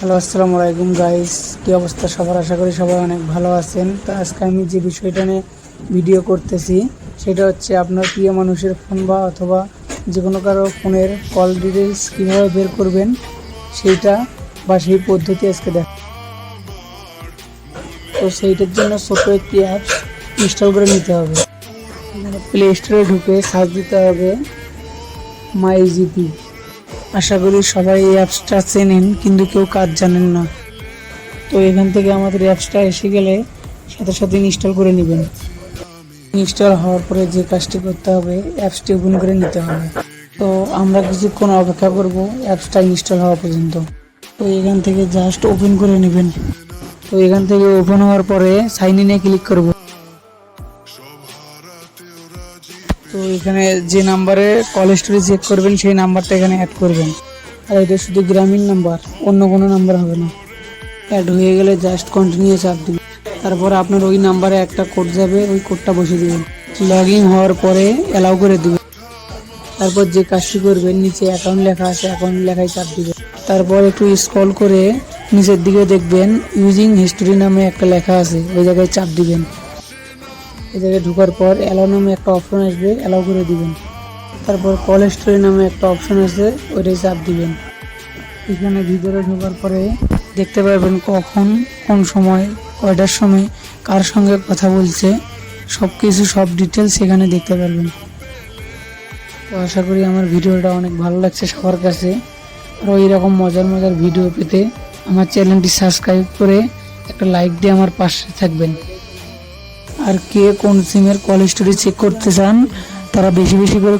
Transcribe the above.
Hello, আসসালামু আলাইকুম guys কী অবস্থা? সবার আশা করি সবাই অনেক ভালো আছেন। তো আজকে আমি যে বিষয়টা নিয়ে ভিডিও করতেছি, সেটা হচ্ছে আপনার প্রিয় মানুষের ফোন বা অথবা যে কোনো কারও ফোনের কল ডিটেলস কীভাবে বের করবেন, সেইটা বা সেই পদ্ধতি আজকে দেখ তো সেইটার জন্য ছোট একটি অ্যাপস ইনস্টল করে নিতে হবে। প্লে স্টোরে ঢুকে সার্চ দিতে হবে মাই জিপি আশা করি সবাই এই অ্যাপসটা চেনেন, কিন্তু কেউ কাজ জানেন না। তো এখান থেকে আমাদের অ্যাপসটা এসে গেলে সাথে সাথে ইনস্টল করে নেবেন। ইনস্টল হওয়ার পরে যে কাজটি করতে হবে অ্যাপসটি ওপেন করে নিতে হবে। তো আমরা কিছুক্ষণ অপেক্ষা করব অ্যাপসটা ইনস্টল হওয়া পর্যন্ত। তো এখান থেকে জাস্ট ওপেন করে নেবেন। তো এখান থেকে ওপেন হওয়ার পরে সাইন ইনে ক্লিক করব। তো এখানে যে নাম্বারে কল স্টোরি চেক করবেন, সেই নাম্বারটা এখানে অ্যাড করবেন। আর এটা শুধু গ্রামীণ নাম্বার, অন্য কোনো নাম্বার হবে না। অ্যাড হয়ে গেলে জাস্ট কন্টিনিউ চাপ দিবেন। তারপর আপনার ওই নাম্বারে একটা কোড যাবে, ওই কোডটা বসে দিবেন। লগ ইন হওয়ার পরে অ্যালাউ করে দিবেন। তারপর যে কাজটি করবেন, নিচে অ্যাকাউন্ট লেখা আছে অ্যাকাউন্ট লেখায় চাপ দিবেন। তারপর একটু স্ক্রল করে নিচের দিকে দেখবেন ইউজিং হিস্টোরি নামে একটা লেখা আছে, ওই জায়গায় চাপ দিবেন। এই ঢোকার পর অ্যালাউ নামে একটা অপশন আসবে অ্যালাউ করে দিবেন। তারপর কল নামে একটা অপশন আছে, ওইটাই চাপ দিবেন। এখানে ভিতরে ঢোকার পরে দেখতে পারবেন কখন, কোন সময়, কয়টার সময়, কার সঙ্গে কথা বলছে সব কিছু সব ডিটেলস এখানে দেখতে পারবেন। তো আশা করি আমার ভিডিওটা অনেক ভালো লাগছে সবার কাছে। আরও এইরকম মজার মজার ভিডিও পেতে আমার চ্যানেলটি সাবস্ক্রাইব করে একটা লাইক দিয়ে আমার পাশে থাকবেন। আর কে কোন সিমের স্টোরি চেক করতে চান তারা বেশি বেশি করে